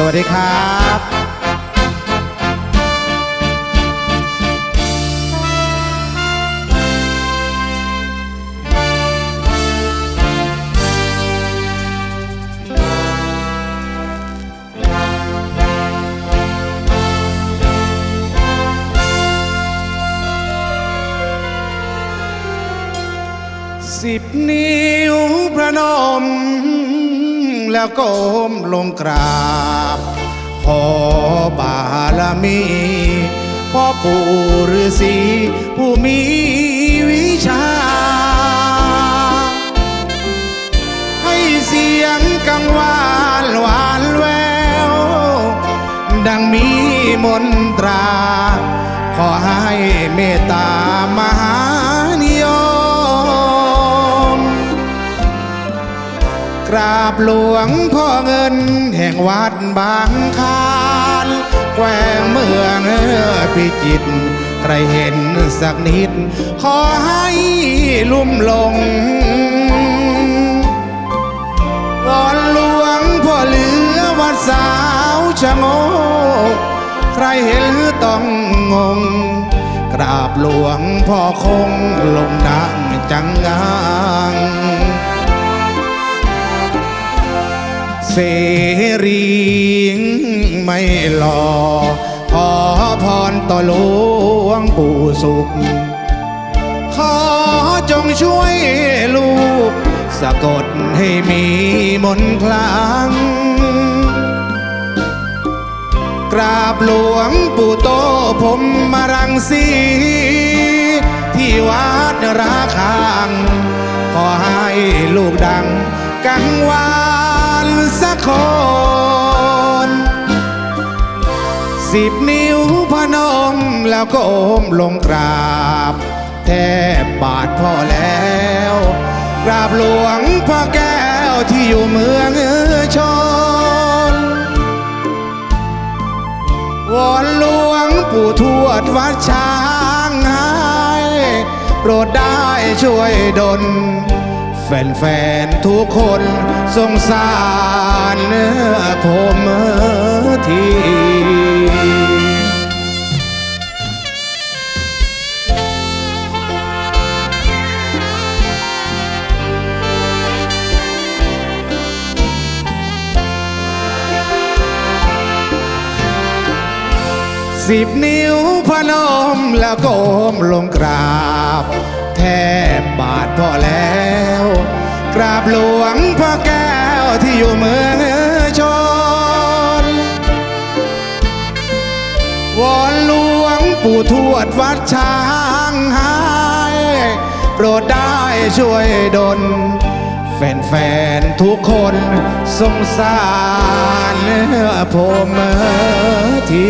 สวัสดีครับสิบนิ้วพระนม แล้วก้มลงกราบ ขอบารมีพ่อปู่ฤาษีผู้มีวิชา ให้เสียงกังวานหวานแวว ดังมีมนตรา ขอให้เมตตามหา กราบหลวงพ่อเงิน แห่งวัดบางคานแกวงเมืองพิจิตรใครเห็นสักนิด ขอให้ลุ่มหลงวอนหลวงพ่อเหลือวัดสาวชะโงกใครเห็นต้องงง กราบหลวงพ่อคงลงดังจังงัง รีไม่หลอขอพรต่อหลวงปู่สุข ขอจงช่วยลูก สะกดให้มีมนคลัง กราบหลวงปู่โตผมมารังสีที่วัดราคางขอให้ลูกดังกังวาน คนสิบนิ้วพนมแล้วก็โอมลงกราบ แทบบาทพ่อแล้ว กราบหลวงพ่อแก้วที่อยู่เมืองชนวอนหลวงปู่ทวดวัดช้างให้โปรดได้ช่วยดล แฟนๆทุกคนสงสารผมทีสิบนิ้วพนมแล้วก้มลงกราบ แทบบาทพ่อแล้ว ราบหลวงพ่อแก้วที่อยู่เมืองชน วอนหลวงปู่ทวดวัดช้างให้โปรดได้ช่วยดลแฟนๆ ทุกคนสงสารผมที